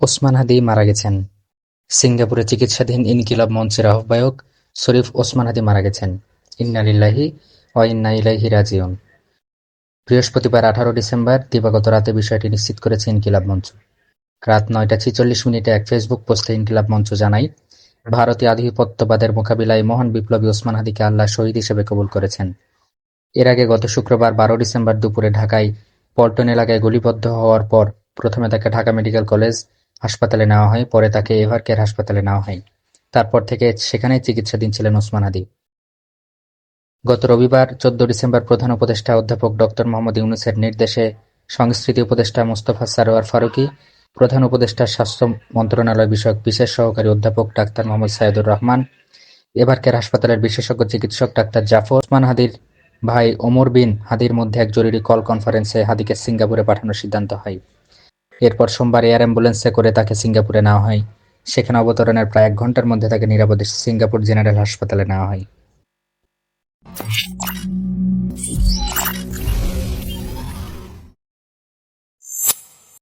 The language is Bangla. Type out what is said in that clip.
ওসমান হাদি মারা গেছেন। সিঙ্গাপুরে চিকিৎসাধীন ইনকিলাব মঞ্চের আহ্বায়ক শরীফ ওসমান হাদি মারা গেছেন। ইন্না লিল্লাহি ওয়া ইন্না ইলাইহি রাজিউন। বৃহস্পতিবার আঠারো ডিসেম্বর দিবাগত রাতে বিষয়টি নিশ্চিত করেছে ইনকিলাব মঞ্চ। রাত নয়টা ছিচল্লিশ মিনিটে এক ফেসবুক পোস্টে ইনকিলাব মঞ্চ জানায়, ভারতীয় আধিপত্যবাদের মোকাবিলায় মহান বিপ্লবী ওসমান হাদিকে আল্লাহ শহীদ হিসেবে কবুল করেছেন। এর আগে গত শুক্রবার বারো ডিসেম্বর দুপুরে ঢাকায় পল্টন এলাকায় গুলিবদ্ধ হওয়ার পর প্রথমে তাকে ঢাকা মেডিকেল কলেজ হাসপাতালে নেওয়া হয়, পরে তাকে এভারকেয়ার হাসপাতালে নেওয়া হয়। তারপর থেকে সেখানেই চিকিৎসাধীন ছিলেন ওসমান হাদি গত রবিবার, চোদ্দ ডিসেম্বর প্রধান উপদেষ্টা অধ্যাপক ডক্টর মোহাম্মদ ইউনুসের নির্দেশে সংস্কৃতি উপদেষ্টা মোস্তফা সারোয়ার ফারুকী, প্রধান উপদেষ্টা স্বাস্থ্য মন্ত্রণালয় বিষয়ক বিশেষ সহকারী অধ্যাপক ডাক্তার মোহাম্মদ সাইদুর রহমান এভারকেয়ার হাসপাতালের বিশেষজ্ঞ চিকিৎসক ডাক্তার জাফর ওসমান হাদির ভাই ওমর বিন হাদির মধ্যে এক জরুরি কল কনফারেন্সে হাদিকে সিঙ্গাপুরে পাঠানোর সিদ্ধান্ত হয়। এরপর সোমবার এয়ার অ্যাম্বুলেন্সে করে তাকে সিঙ্গাপুরে নেওয়া হয়। সেখানে অবতরণের প্রায় এক ঘণ্টার মধ্যে তাকে নিরাপদে সিঙ্গাপুর জেনারেল হাসপাতালে নেওয়া হয়।